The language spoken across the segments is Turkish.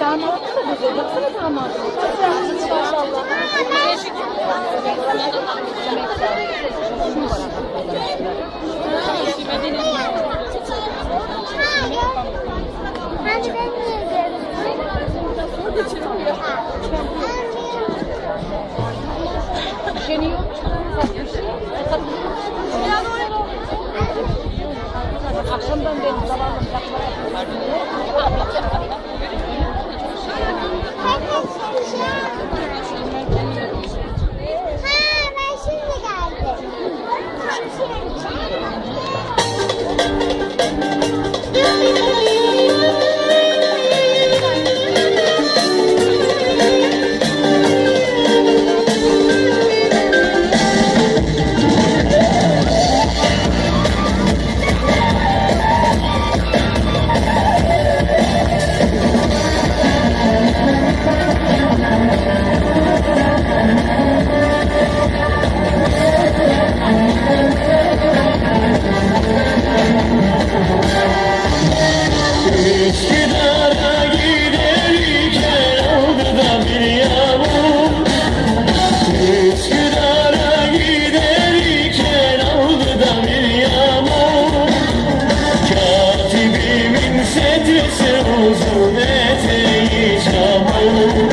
evet, damat da güzel. Baksana damat. Maşallah. Thank you.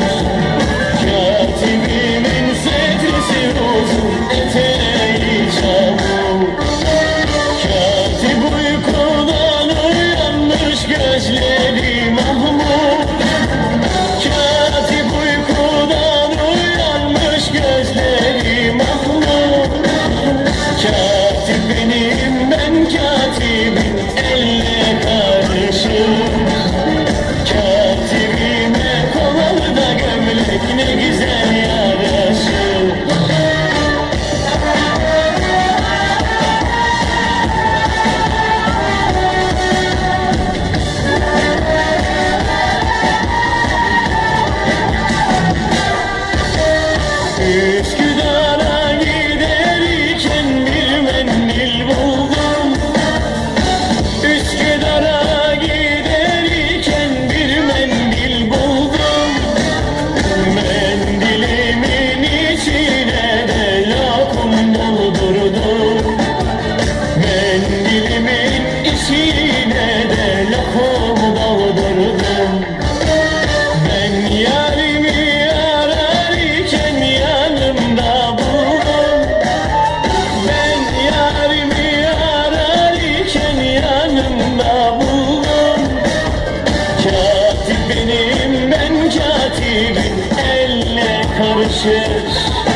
Mendilimin içine de lokum doldurdum ben yarimi ararken yanımda buldum. Ben yarimi ararken yanımda buldum. Katip benim ben katibim. Elle karışır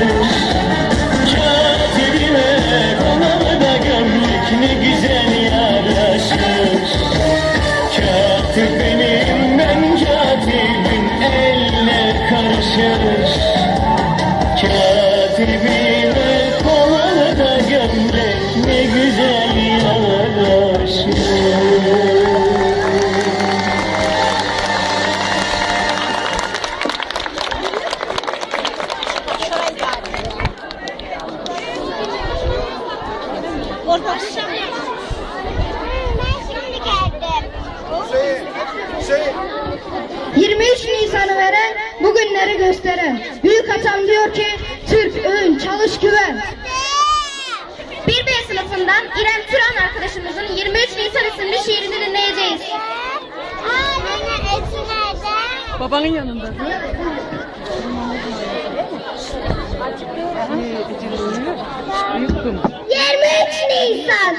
Katip benim ben katibim elle karışır gösteren. Büyük atam diyor ki, Türk, ön, çalış, güven. 1B sınıfından İrem Turan arkadaşımızın 23 Nisan isimli şiirini dinleyeceğiz. Babanın yanında. Büyüktüm. 23 Nisan.